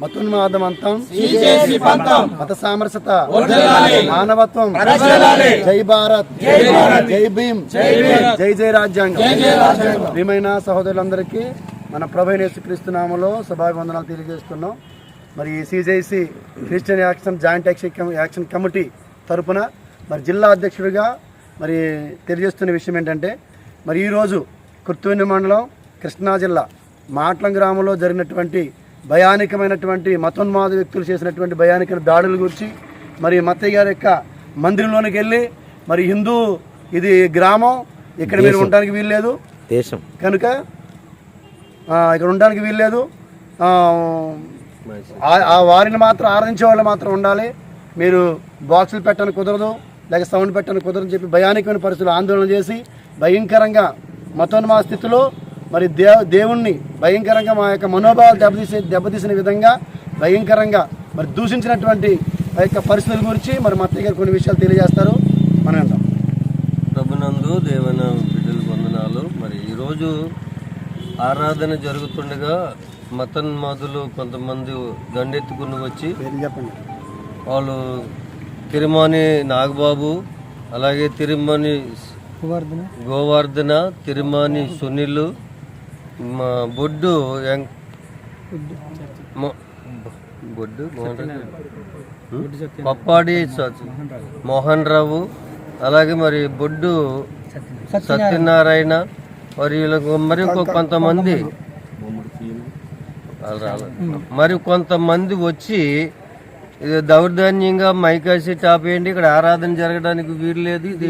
మతోన్మాదం అంతం తీసేసి పంతం. మత వర్ధిల్లాలి. మానవత్వం. జై భారత్. జై భీమ్. జై. జై జై రాజ్యాంగం. ప్రియమైన సహోదరులందరికీ మన ప్రభు యేసుక్రీస్తు నామములో శుభాభివందనాలు తెలియజేస్తున్నాం. మరి CJC Christian action joint action action committee తరపున మరి జిల్లా అధ్యక్షుడిగా మరి తెలియజేస్తున్న విషయం ఏంటంటే మరి ఈరోజు కుర్తువెన్ని మండలం కృష్ణా జిల్లా మాట్లం గ్రామంలో జరిగినటువంటి భయానికమైనటువంటి మతోన్మాద వ్యక్తులు చేసినటువంటి భయానిక దాడుల గురించి మరి మత్తయ్య గారి యొక్క మందిరంలోనికి వెళ్ళి మరి హిందూ ఇది గ్రామం ఇక్కడ మీరు ఉండడానికి వీల్లేదు. దేశం. కనుక ఇక్కడ ఉండడానికి వీల్లేదు. ఆ, వారిని మాత్రం ఆరాధించే వాళ్ళు మాత్రం ఉండాలి. మీరు బాక్సులు పెట్టడానికి కుదరదు లేక సౌండ్ పెట్టడానికి కుదరదు అని చెప్పి భయానికమైన పరిస్థితులు ఆందోళన చేసి భయంకరంగా మతోన్మా స్థితిలో మరి దే దేవుణ్ణి భయంకరంగా మా యొక్క మనోభావాలు దెబ్బతీసే దెబ్బతీసిన విధంగా భయంకరంగా మరి దూషించినటువంటి ఆ యొక్క పరిస్థితుల గురించి మరి మత్తయ్య గారు కొన్ని విషయాలు తెలియజేస్తారు. మనం వింటాం ప్రభునందు దేవన బిడ్డలు వందనాలు. మరి ఈరోజు ఆరాధన జరుగుతుండగా మతన్మాదులు కొంతమంది దండెత్తుకుని వచ్చి పేరు చెప్పండి. వాళ్ళు తిరుమణి నాగబాబు అలాగే తిరుమణి గోవర్ధన. తిరుమణి సునీల్ మా బొడ్డు బొడ్డు. పప్పాడి మోహన్ రావు. అలాగే మరి బొడ్డు సత్యనారాయణ. మరి వీళ్ళకు మరి కొంతమంది. మరి కొంతమంది వచ్చి ఇది దౌర్జన్యంగా మైకాసి టాపేయండి ఇక్కడ ఆరాధన జరగడానికి వీలు లేదు. ఇది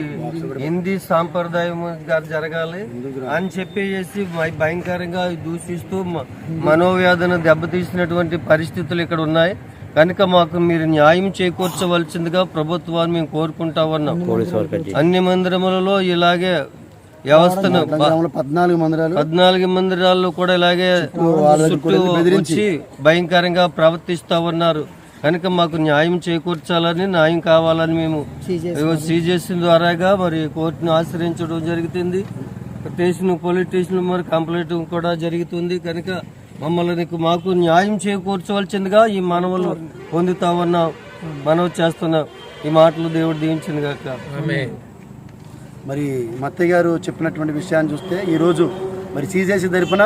హిందీ సాంప్రదాయం గా జరగాలి అని చెప్పేసి భయ- భయంకరంగా దూషిస్తూ మ- మనోవ్యాధన దెబ్బతీసినటువంటి పరిస్థితులు ఇక్కడ ఉన్నాయి. కనుక మాకు మీరు న్యాయం చేకూర్చవలసిందిగా ప్రభుత్వాన్ని మేము కోరుకుంటా ఉన్నాం. అన్ని మందిరములలో ఇలాగే వ్యవస్థను పద్నాలుగు మందిరాలు పద్నాలుగు మందిరాల్లో కూడా ఇలాగే చుట్టూ భయంకరంగా ప్రవర్తిస్తా ఉన్నారు. కనుక మాకు న్యాయం చేకూర్చాలని న్యాయం కావాలని మేము సీజేసిన ద్వారాగా మరి కోర్టును ఆశ్రయించడం జరుగుతుంది స్టేషన్ పోలీస్ స్టేషన్ మరి కంప్లైంట్ కూడా జరుగుతుంది. కనుక మమ్మల్ని మాకు న్యాయం చేకూర్చవలసిందిగా ఈ మనవలు పొందుతా ఉన్నాం మనవి చేస్తున్నాం ఈ మాటలు దేవుడు దీవించింది కాక మరి మత్తయ్య గారు చెప్పినటువంటి విషయాన్ని చూస్తే ఈరోజు మరి సీజేసి తరపున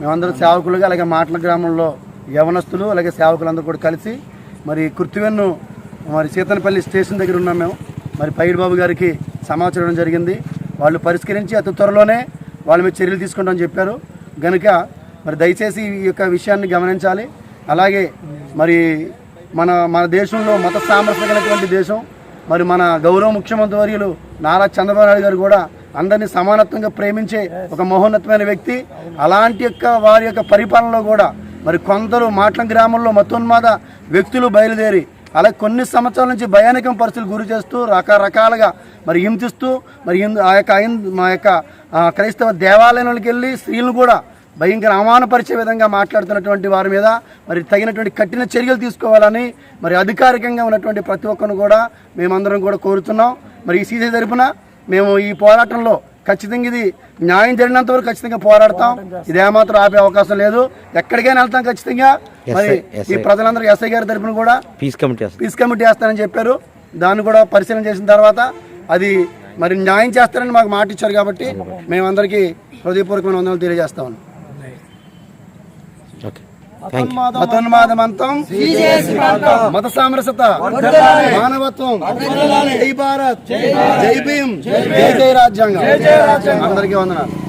మేమందరం సేవకులుగా అలాగే మాటల గ్రామంలో యవనస్తులు అలాగే సేవకులందరూ కూడా కలిసి మరి కుర్తివెన్ను మరి సీతనపల్లి స్టేషన్ దగ్గర ఉన్నాం మేము. మరి పైడి బాబు గారికి సమాచారం జరిగింది. వాళ్ళు పరిష్కరించి అతి త్వరలోనే వాళ్ళ మీద చర్యలు తీసుకుంటామని చెప్పారు. గనుక మరి దయచేసి ఈ యొక్క విషయాన్ని గమనించాలి. అలాగే మరి మన మన దేశంలో మత సామరస్యం దేశం మరి మన గౌరవ ముఖ్యమంత్రి వర్యులు నారా చంద్రబాబు నాయుడు గారు కూడా అందరినీ సమానత్వంగా ప్రేమించే ఒక మహోన్నతమైన వ్యక్తి. అలాంటి యొక్క వారి యొక్క పరిపాలనలో కూడా మరి కొందరు మాట్లం గ్రామంలో మతోన్మాద వ్యక్తులు బయలుదేరి అలా కొన్ని సంవత్సరాల నుంచి భయానకం పరిస్థితులు గురి చేస్తూ రకరకాలుగా మరి హింసిస్తూ మరి ఆ యొక్క మా యొక్క క్రైస్తవ దేవాలయాలకు వెళ్ళి స్త్రీలను కూడా భయంకర అవమానపరిచే విధంగా మాట్లాడుతున్నటువంటి వారి మీద మరి తగినటువంటి కఠిన చర్యలు తీసుకోవాలని మరి అధికారికంగా ఉన్నటువంటి ప్రతి ఒక్కరిని కూడా మేమందరం కూడా కోరుతున్నాం. మరి ఈ సీసీ తరపున మేము ఈ పోరాటంలో ఖచ్చితంగా ఇది న్యాయం జరిగినంత వరకు ఖచ్చితంగా పోరాడతాం. ఇది ఏమాత్రం ఆపే అవకాశం లేదు. ఎక్కడికైనా వెళ్తాం ఖచ్చితంగా. మరి ఈ ప్రజలందరూ ఎస్ఐ గారి తరపున కూడా పీస్ కమిటీ పీస్ కమిటీ వేస్తానని చెప్పారు. దాన్ని కూడా పరిశీలన చేసిన తర్వాత అది మరి న్యాయం చేస్తారని మాకు మాట ఇచ్చారు కాబట్టి మేమందరికీ హృదయపూర్వకమైన వందనాలు తెలియజేస్తా ఉన్నాం. ఓకే మత సామరస్యత. మానవత్వం. జై భారత్. జై భీమ్ జై జై రాజ్యాంగం. అందరికీ వందనాలు.